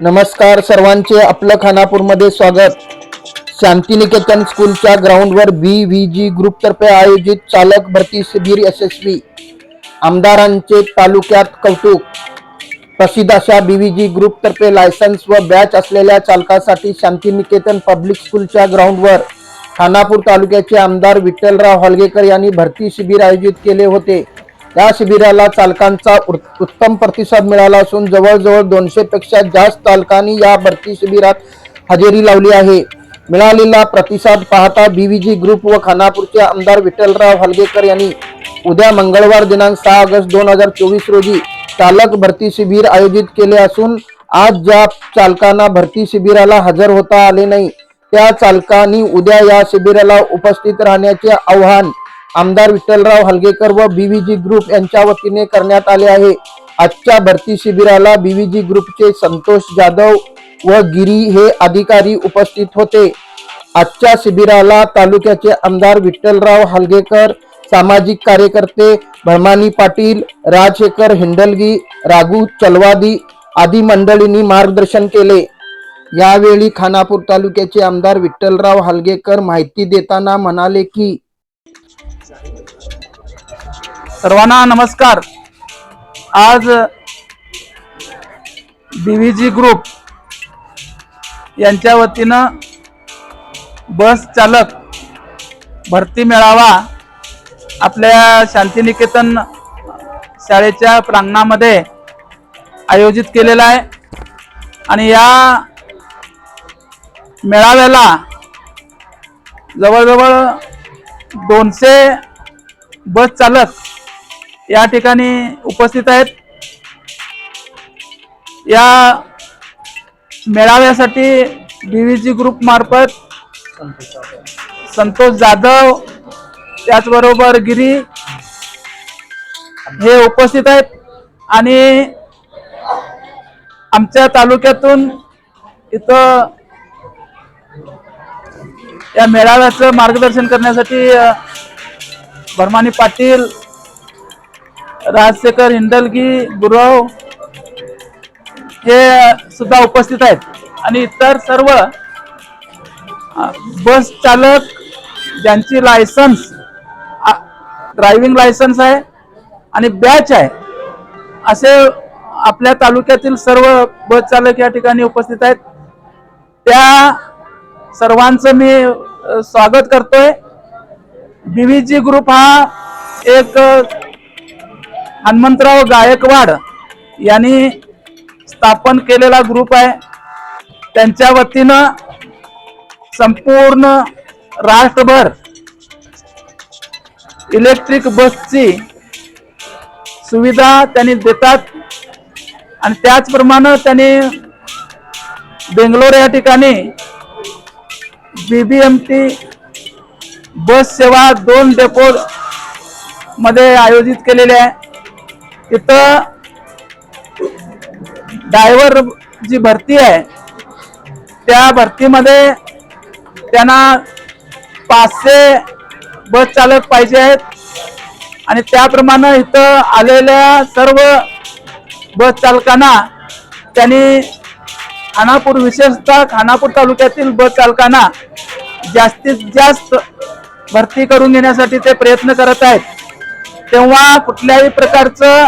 नमस्कार सर्वांचे आपलं खानापूरमध्ये स्वागत. शांतिनिकेतन स्कूलच्या ग्राउंडवर बी व्ही जी ग्रुपतर्फे आयोजित चालक भरती शिबिर यशस्वी. आमदारांचे तालुक्यात कौतुक. प्रसिद्ध अशा बी व्ही जी ग्रुपतर्फे लायसन्स व बॅच असलेल्या चालकासाठी शांतिनिकेतन पब्लिक स्कूलच्या ग्राउंडवर खानापूर तालुक्याचे आमदार विठ्ठलराव हलगेकर यांनी भरती शिबिर आयोजित केले होते. या शिबिराला चालकांचा उत- उत्तम प्रतिसाद मिळाला असून जवळजवळ दोनशे पेक्षा जास्त चालकांनी या भरती शिबिरात हजेरी लावली आहे. मिळालेला प्रतिसाद पाहता बीव्हीजी ग्रुप व खानापूरचे आमदार विठ्ठलराव हलगेकर यांनी उद्या मंगळवार दिनांक सहा ऑगस्ट दोन हजार चोवीस रोजी चालक भरती शिबिर आयोजित केले असून आज ज्या चालकांना भरती शिबिराला हजर होता आले नाही त्या चालकांनी उद्या या शिबिराला उपस्थित राहण्याचे आव्हान आमदार विठ्ठलराव हलगेकर व बीव्हीजी ग्रुप यांच्या वतीने करण्यात आले आहे. आजच्या भरती शिबिराला बीव्हीजी ग्रुपचे संतोष जाधव व गिरी हे अधिकारी उपस्थित होते. आजच्या शिबिराला तालुक्याचे आमदार विठ्ठलराव हलगेकर सामाजिक कार्यकर्ते भरमानी पाटील राजशेखर हिंडलगी राघू चलवादी आदी मंडळींनी मार्गदर्शन केले. यावेळी खानापूर तालुक्याचे आमदार विठ्ठलराव हलगेकर माहिती देताना म्हणाले की सर्वांना नमस्कार. आज जी ग्रुप यांच्या वतीनं बस चालक भरती मेळावा आपल्या शांतिनिकेतन शाळेच्या प्रांगणामध्ये आयोजित केलेला आहे. आणि या मेळाव्याला जवळजवळ दोनशे बस चालक या ठिकाणी उपस्थित आहेत. या मेळाव्यासाठी बीव्हीजी ग्रुप मार्फत संतोष जाधव त्याचबरोबर गिरी हे उपस्थित आहेत. आणि आमच्या तालुक्यातून इथं या मेळाव्याचं मार्गदर्शन करण्यासाठी भरमानी पाटील राजशेखर हिंडलगी गुरव हे सुद्धा उपस्थित आहेत. आणि इतर सर्व बस चालक ज्यांची लायसन्स ड्रायव्हिंग लायसन्स आहे आणि बॅच आहे असे आपल्या तालुक्यातील सर्व बस चालक या ठिकाणी उपस्थित आहेत. त्या सर्वांचं मी स्वागत करतोय. बीव्हीजी ग्रुप हा एक हनुमंतराव गायकवाड यांनी स्थापन केलेला ग्रुप आहे. त्यांच्या वतीनं संपूर्ण राष्ट्रभर इलेक्ट्रिक बसची सुविधा त्यांनी देतात. आणि त्याचप्रमाणे त्यांनी बेंगलोर या ठिकाणी बीबीएमटी बस सेवा दोन डेपो मध्ये आयोजित केलेली आहे. तिथं डायव्हर जी भरती आहे त्या भरतीमध्ये त्यांना पाचशे बस चालक पाहिजे आहेत. आणि त्याप्रमाणे इथं आलेल्या सर्व बस चालकांना त्यांनी खानापूर विशेषतः खानापूर तालुक्यातील बस चालकांना जास्तीत जास्त भरती करून घेण्यासाठी ते प्रयत्न करत आहेत. तेव्हा कुठल्याही प्रकारचं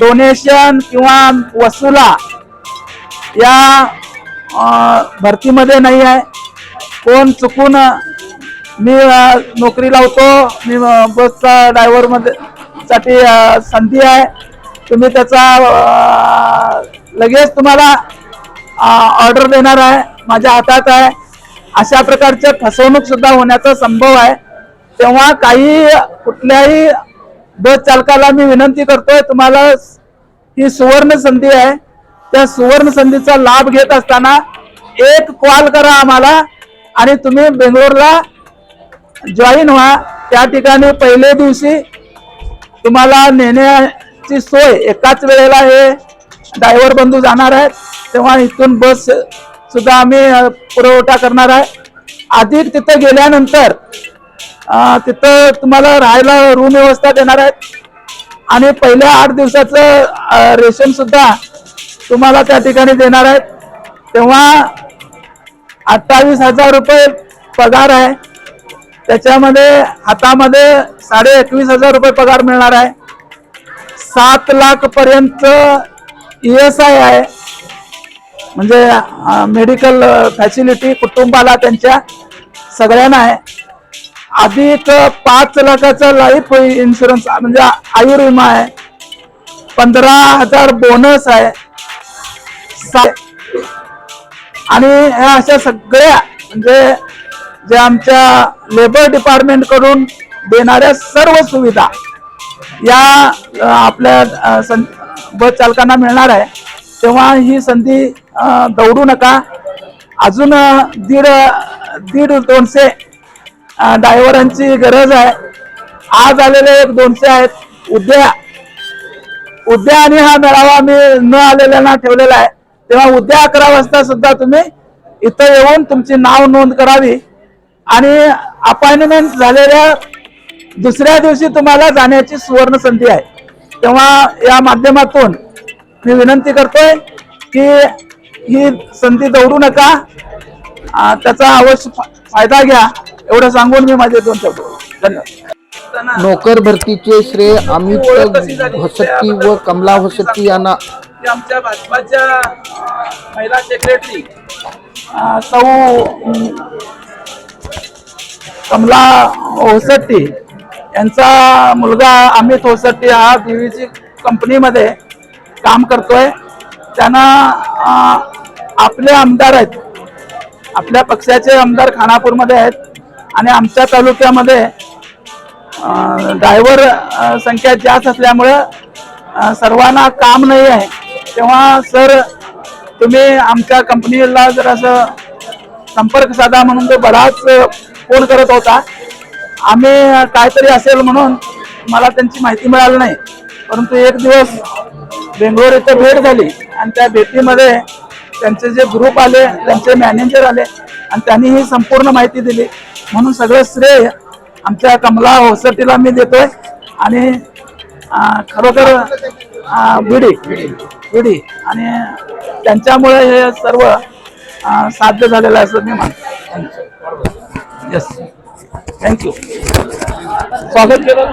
डोनेशन किंवा वसुला या भरतीमध्ये नाही आहे. कोण चुकून मी नोकरी लावतो मी बसचा ड्रायव्हरमध्ये साठी संधी आहे. तुम्ही त्याचा लगेच तुम्हाला ऑर्डर देणार आहे. माझ्या हातात आहे. अशा प्रकारचे फसवणूक सुद्धा होण्याचा संभव आहे. तेव्हा काही कुठल्याही बस चालकाला मी विनंती करतोय तुम्हाला ही सुवर्ण संधी आहे. त्या सुवर्ण संधीचा लाभ घेत असताना एक कॉल करा आम्हाला आणि तुम्ही बेंगलोरला जॉईन व्हा. त्या ठिकाणी पहिल्या दिवशी तुम्हाला नेण्याची सोय एकाच वेळेला हे ड्रायव्हर बंधू जाणार आहेत. तेव्हा इथून बस सुद्धा आम्ही पुरवठा करणार आहे. आधी तिथं गेल्यानंतर तिथं तुम्हाला राहायला रूम व्यवस्था देणार आहेत. आणि पहिल्या आठ दिवसाचं रेशन सुद्धा तुम्हाला त्या ठिकाणी देणार आहेत. तेव्हा अठ्ठावीस हजार रुपये पगार आहे. त्याच्यामध्ये हातामध्ये साडे एकवीस हजार रुपये पगार मिळणार आहे. सात लाख पर्यंत ई एस आय आहे. म्हणजे मेडिकल फॅसिलिटी कुटुंबाला त्यांच्या सगळ्यांना आहे. अधिक पाच लाखाचा लाईफ इन्शुरन्स म्हणजे आयुर्विमा आहे. पंधरा हजार बोनस आहे. सा- आणि ह्या अशा सगळ्या म्हणजे जे आमच्या लेबर डिपार्टमेंटकडून देणाऱ्या सर्व सुविधा या आपल्या सं- बस चालकांना मिळणार आहे. तेव्हा ही संधी दौडू नका. अजून दीड दीड दोनशे ड्रायव्हरांची गरज आहे. आज आलेले एक दोनशे आहेत. उद्या उद्या आणि हा मेळावा मी न आलेल्यांना ठेवलेला आहे. तेव्हा उद्या अकरा वाजता सुद्धा तुम्ही इथं येऊन तुमची नाव नोंद करावी. आणि अपॉइंटमेंट झालेल्या दुसऱ्या दिवशी तुम्हाला जाण्याची सुवर्ण संधी आहे. तेव्हा या माध्यमातून मी विनंती करतोय की ही संधी दौडू नका. त्याचा अवश्य फायदा घ्या. एवढं सांगून मी माझे दोन ठेवतो धन्यवाद. नोकर भरतीचे श्रेय अमित होसट्टी व कमला होसट्टी यांना आमच्या भाजपाच्या महिला सेक्रेटरी सौ कमला होसट्टी यांचा मुलगा अमित होसट्टी हा बीव्हीची कंपनीमध्ये काम करतोय. त्यांना आपले आमदार आहेत. आपल्या पक्षाचे आमदार खानापूरमध्ये आहेत आणि आमच्या तालुक्यामध्ये ड्रायव्हर संख्या जास्त असल्यामुळं सर्वांना काम नाही आहे. तेव्हा सर तुम्ही आमच्या कंपनीला जर असं संपर्क साधा म्हणून तो बराच फोन करत होता. आम्ही काहीतरी असेल म्हणून मला त्यांची माहिती मिळाली नाही. परंतु एक दिवस बेंगलोर इथं भेट झाली आणि त्या भेटीमध्ये त्यांचे जे ग्रुप आले त्यांचे मॅनेजर आले आणि त्यांनी ही संपूर्ण माहिती दिली. म्हणून सगळं श्रेय आमच्या कमला होसटीला मी देतोय. आणि खरोखर अं, बिडी आणि त्यांच्यामुळे हे सर्व साध्य झालेलं आहे असं मी मानतो. येस थँक्यू स्वागत केलं